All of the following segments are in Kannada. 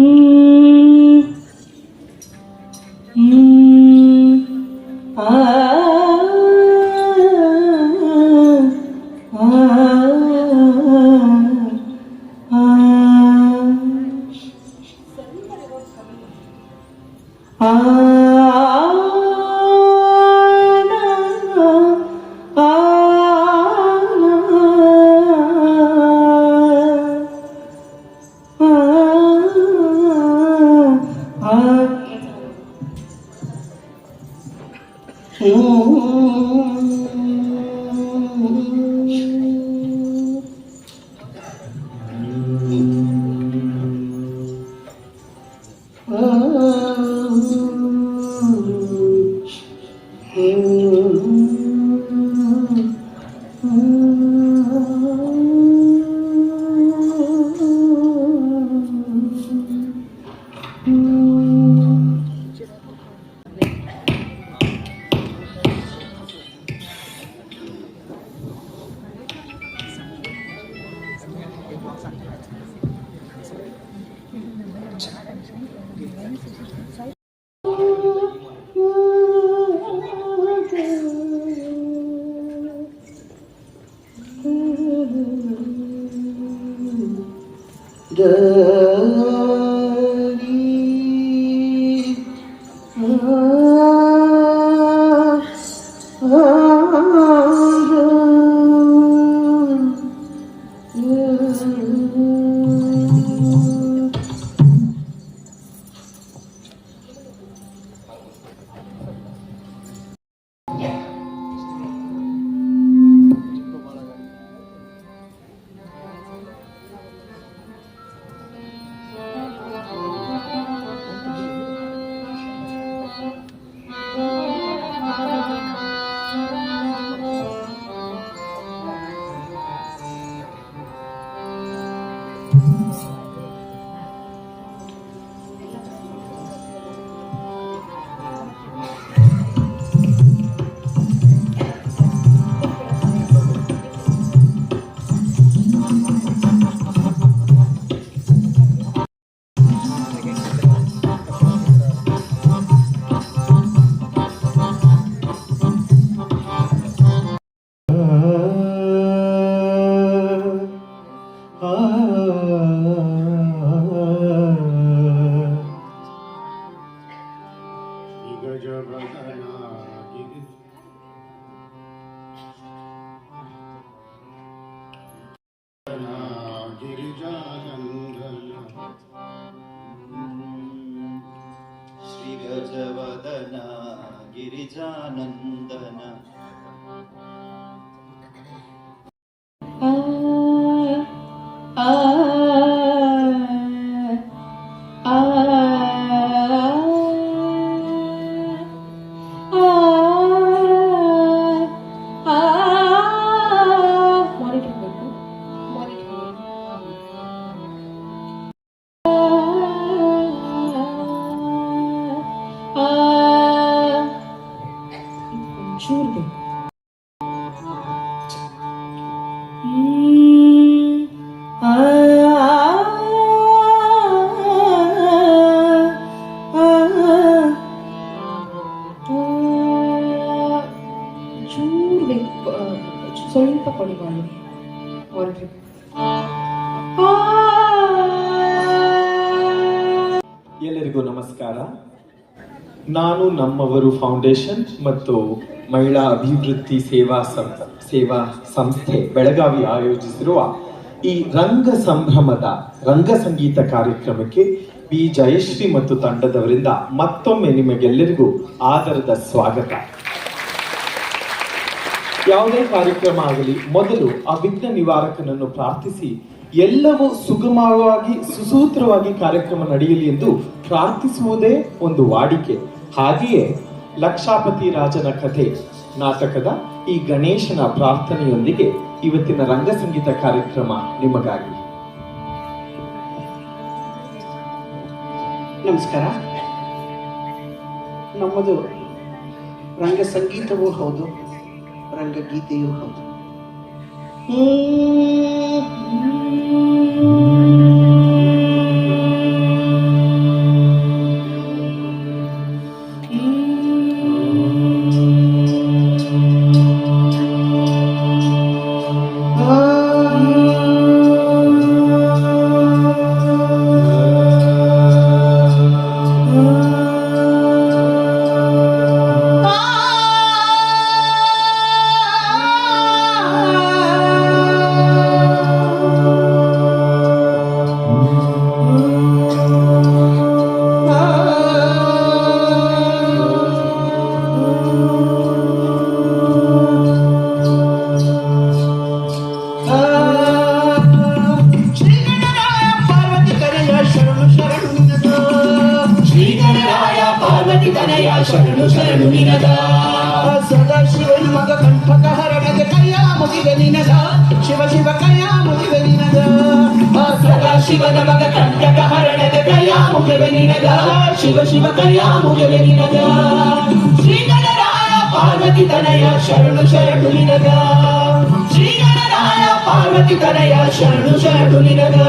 Mm. da गिरिजानन्दन ಚೂರು ಬೇಕು ಸ್ವಲ್ಪ ಕೊಡಿ ಮಾಡಿ ಆಲ್ರೆಡಿ ಎಲ್ಲರಿಗೂ ನಮಸ್ಕಾರ. ನಾನು ನಮ್ಮವರು ಫೌಂಡೇಶನ್ ಮತ್ತು ಮಹಿಳಾ ಅಭಿವೃದ್ಧಿ ಸೇವಾ ಸೇವಾ ಸಂಸ್ಥೆ ಬೆಳಗಾವಿ ಆಯೋಜಿಸಿರುವ ಈ ರಂಗ ಸಂಭ್ರಮದ ರಂಗ ಸಂಗೀತ ಕಾರ್ಯಕ್ರಮಕ್ಕೆ ಬಿ. ಜಯಶ್ರೀ ಮತ್ತು ತಂಡದವರಿಂದ ಮತ್ತೊಮ್ಮೆ ನಿಮಗೆಲ್ಲರಿಗೂ ಆದರದ ಸ್ವಾಗತ. ಯಾವುದೇ ಕಾರ್ಯಕ್ರಮ ಆಗಲಿ ಮೊದಲು ಆ ವಿಘ್ನ ನಿವಾರಕನನ್ನು ಪ್ರಾರ್ಥಿಸಿ, ಎಲ್ಲವೂ ಸುಗಮವಾಗಿ, ಸುಸೂತ್ರವಾಗಿ ಕಾರ್ಯಕ್ರಮ ನಡೆಯಲಿ ಎಂದು ಪ್ರಾರ್ಥಿಸುವುದೇ ಒಂದು ವಾಡಿಕೆ. ಹಾಗೆಯೇ ಲಕ್ಷಾಪತಿ ರಾಜನ ಕಥೆ, ನಾಟಕದ ಈ ಗಣೇಶನ ಪ್ರಾರ್ಥನೆಯೊಂದಿಗೆ ಇವತ್ತಿನ ರಂಗ ಸಂಗೀತ ಕಾರ್ಯಕ್ರಮ ನಿಮಗಾಗಿ. ನಮಸ್ಕಾರ. ನಮ್ಮದು ರಂಗ ಸಂಗೀತವೂ ಹೌದು. रंग रंगगीते ಶರಣು ನಿನದ ಸದಾಶಿವನ ಮಗ ಕಂಠಕ ಹರಣದ ಕೈಯ ಮುಗಿದ ನಿನದ ಶಿವ ಶಿವ ಕೈಯ ಮುಗಿದ ನಿನದ ಸದಾ ಶಿವನ ಮಗ ಕಂಟಕ ಹರಣದ ಕೈಯ ಮುಖವೆ ನಿನದ ಶಿವ ಶಿವ ಕೈಯ ಮುಖವೆ ನಿನದ ಶ್ರೀಗಣರಾಯ ಪಾರ್ವತಿ ತನಯ ಶರಣು ಶರಣು ನಿನದ ಶ್ರೀಗಣರಾಯ ಪಾರ್ವತಿ ತನಯ ಶರಣು ಶರಣು ನಿನದ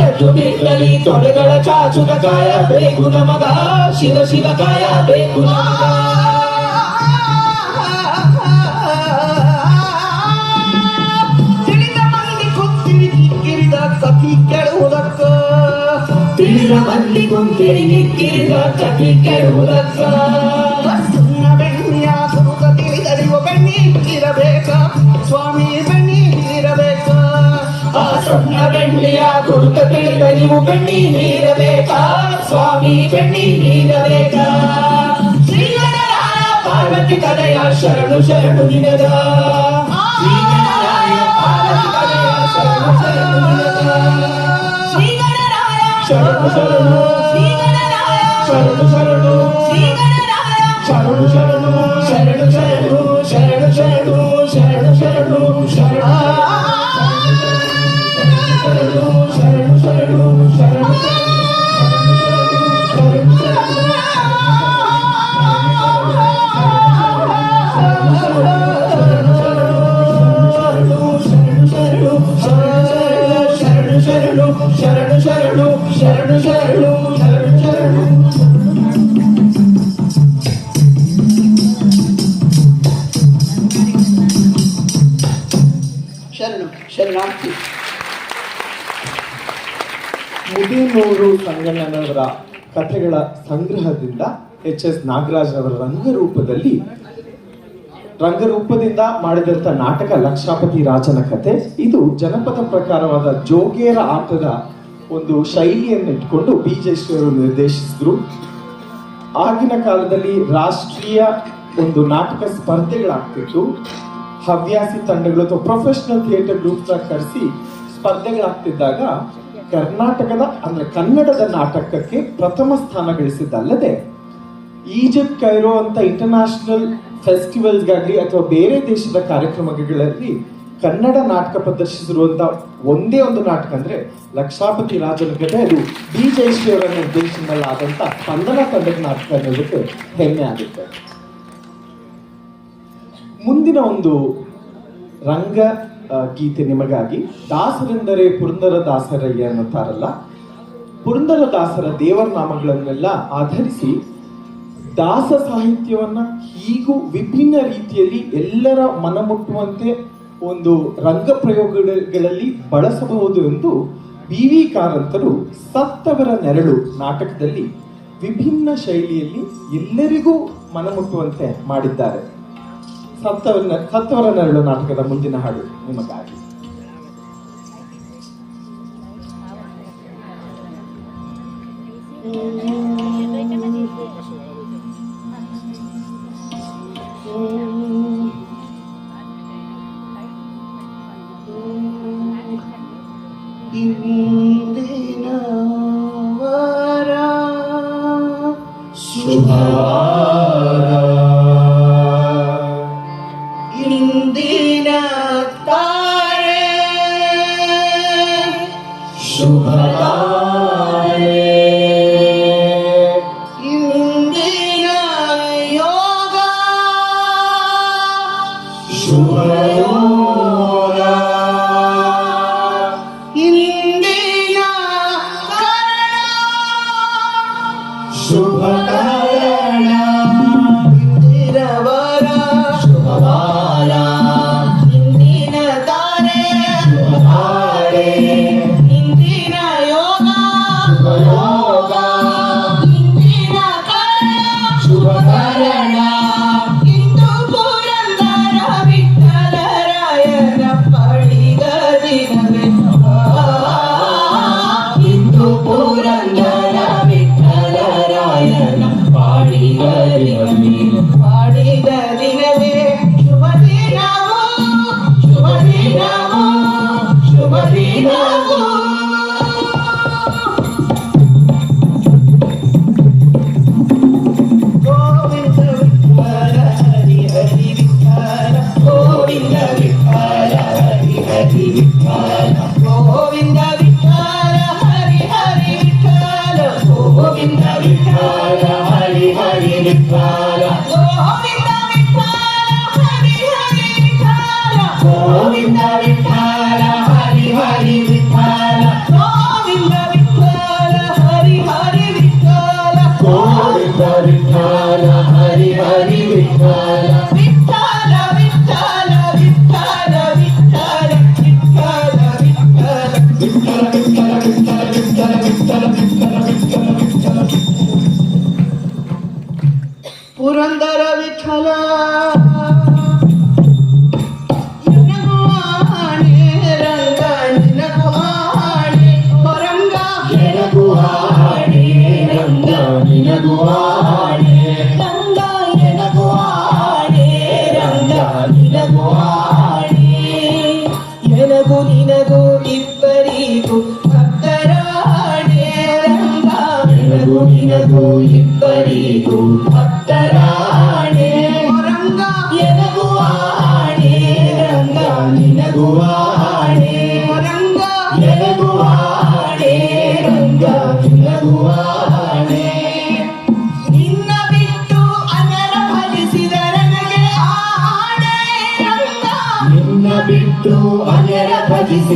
ಎದ್ದು ನಿಲ್ಲಲಿ ತೊಡೆಗಳ ಚಾಚುಗ ಕಾಯ ಬೇಕು ನಮಗ ಶಿವ ಶಿವ ಕಾಯ ಬೇಕು ನಮಗ ತಿಳಿದ ಮಂದಿ ಕುತ್ತಿರಿ ಕಿಕ್ಕಿರಿದ ಕಥಿ ಕೇಳುವುದಕ್ಕ ತಿಳಿದ ಮಂದಿ ಕುಂತಿರಿ ನಿಕ್ಕಿರಿದ ಕಥಿ ಕೆಡುವುದಕ್ಕ ಸುಣ್ಣ ಬೆಣ್ಣಿಯ ಸುರುಕ ತಿಳಿದರಿವ ಬೆಣ್ಣಿ ಇರಬೇಕ ಸ್ವಾಮಿ ಬೆಣ್ಣಿ ಇರಬೇಕ ಆ ಸಣ್ಣ ಬೆಳ್ಳಿಯ கொடுத்த பேரறிவு பெண்ணி நீரவேகா சுவாமி பெண்ணி நீரவேகா பார்வதி கதையா சரணு சரணு நினதா சரணு சரணு. சரணு சரணு. சரணு சரணு. ಶರಣು, ಶರಣಾರ್ಥಿ. ಮುದಿನೂರು ಸಂಗಣ್ಣನವರ ಕಥೆಗಳ ಸಂಗ್ರಹದಿಂದ ಎಚ್ ಎಸ್ ನಾಗರಾಜ್ ಅವರ ರಂಗರೂಪದಲ್ಲಿ, ರಂಗರೂಪದಿಂದ ಮಾಡಿದಂತ ನಾಟಕ ಲಕ್ಷಾಪತಿ ರಾಜನ ಕಥೆ. ಇದು ಜನಪದ ಪ್ರಕಾರವಾದ ಜೋಗೇರ ಆಟದ ಒಂದು ಶೈಲಿಯನ್ನು ಇಟ್ಕೊಂಡು ಬಿ ಜೈಶ್ವರು ನಿರ್ದೇಶಿಸಿದ್ರು. ಆಗಿನ ಕಾಲದಲ್ಲಿ ರಾಷ್ಟ್ರೀಯ ಒಂದು ನಾಟಕ ಸ್ಪರ್ಧೆಗಳಾಗ್ತಿತ್ತು. ಹವ್ಯಾಸಿ ತಂಡಗಳು ಅಥವಾ ಪ್ರೊಫೆಷನಲ್ ಥಿಯೇಟರ್ ಗ್ರೂಪ್ಸ್ ಕರೆಸಿ ಸ್ಪರ್ಧೆಗಳಾಗ್ತಿದ್ದಾಗ ಕರ್ನಾಟಕದ, ಅಂದ್ರೆ ಕನ್ನಡದ ನಾಟಕಕ್ಕೆ ಪ್ರಥಮ ಸ್ಥಾನ ಗಳಿಸಿದ್ದಲ್ಲದೆ ಈಜಿಪ್ಟ್, ಕೈರೋ ಅಂತ ಇಂಟರ್ನ್ಯಾಷನಲ್ ಫೆಸ್ಟಿವಲ್ಸ್ಗಾಗಲಿ ಅಥವಾ ಬೇರೆ ದೇಶದ ಕಾರ್ಯಕ್ರಮಗಳಲ್ಲಿ ಕನ್ನಡ ನಾಟಕ ಪ್ರದರ್ಶಿಸಿರುವಂತ ಒಂದೇ ಒಂದು ನಾಟಕ ಅಂದ್ರೆ ಲಕ್ಷಾಪತಿ ರಾಜನ ಕಥೆ, ಅದು ಬಿ ಜಯಶ್ರೀ ಅವರ ನಿರ್ದೇಶನದಲ್ಲಾದಂತ ತಂಡದ ನಾಟಕ ಅನ್ನೋದಕ್ಕೆ ಹೆಮ್ಮೆ ಆಗುತ್ತೆ. ಮುಂದಿನ ಒಂದು ರಂಗ ಗೀತೆ ನಿಮಗಾಗಿ. ದಾಸರೆಂದರೆ ಪುರಂದರ ದಾಸರಯ್ಯ ಅನ್ನುತ್ತಾರಲ್ಲ. ಪುರಂದರ ದಾಸರ ದೇವರ ನಾಮಗಳನ್ನೆಲ್ಲ ಆಧರಿಸಿ ದಾಸ ಸಾಹಿತ್ಯವನ್ನ ಹೀಗೂ ವಿಭಿನ್ನ ರೀತಿಯಲ್ಲಿ ಎಲ್ಲರ ಮನಮುಟ್ಟುವಂತೆ ಒಂದು ರಂಗ ಪ್ರಯೋಗಗಳಲ್ಲಿ ಬಳಸಬಹುದು ಎಂದು ಬಿ ವಿ ಕಾರಂತರು ಸತ್ತವರ ನೆರಳು ನಾಟಕದಲ್ಲಿ ವಿಭಿನ್ನ ಶೈಲಿಯಲ್ಲಿ ಎಲ್ಲರಿಗೂ ಮನಮುಟ್ಟುವಂತೆ ಮಾಡಿದ್ದಾರೆ. ಸತ್ತವರ ಸತ್ತವರ ನೆರಳು ನಾಟಕದ ಮುಂದಿನ ಹಾಡು ನಿಮಗಾಗಿ. ಇಂದಿನ എന്തിനാ ശുഭദാ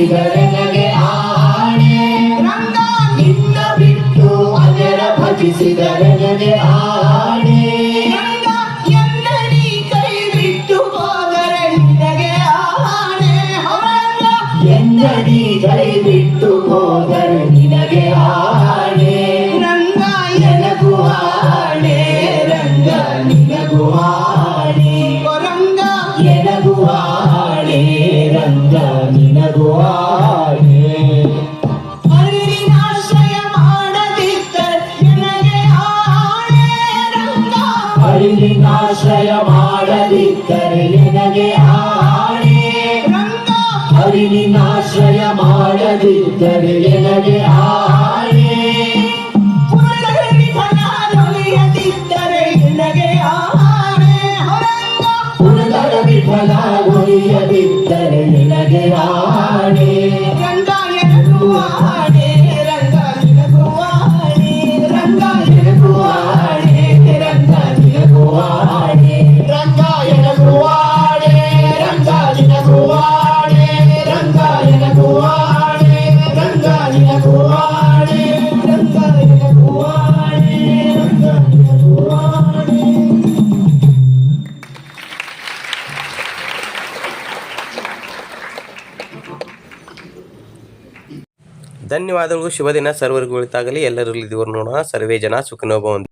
Jai ಹರಿವಿನಾಶ್ರಯ ಮಾಡದಿದ್ದರೆ ನಿನಗೆ ಹಾನಿ. ಹರಿವಿನಾಶ್ರಯ ಮಾಡದಿದ್ದರೆ ನಿನಗೆ ಹಾನಿ. ದೊರೆಯದಿದ್ದರೆ ನಿನಗೆ ಹಾನಿ ಪುನರ ವಿಫಲ ದೊರೆಯದಿದ್ದರೆ ನಿನಗೆ ಹಾನಿ. ದಿನ ಸರ್ವರ್ಗಳಿತಾಗಲಿ ಎಲ್ಲರಲ್ಲಿ ಇದುವರು ನೋಡೋಣ. ಸರ್ವೇ ಜನ ಸುಖಿನೋಭವಂತು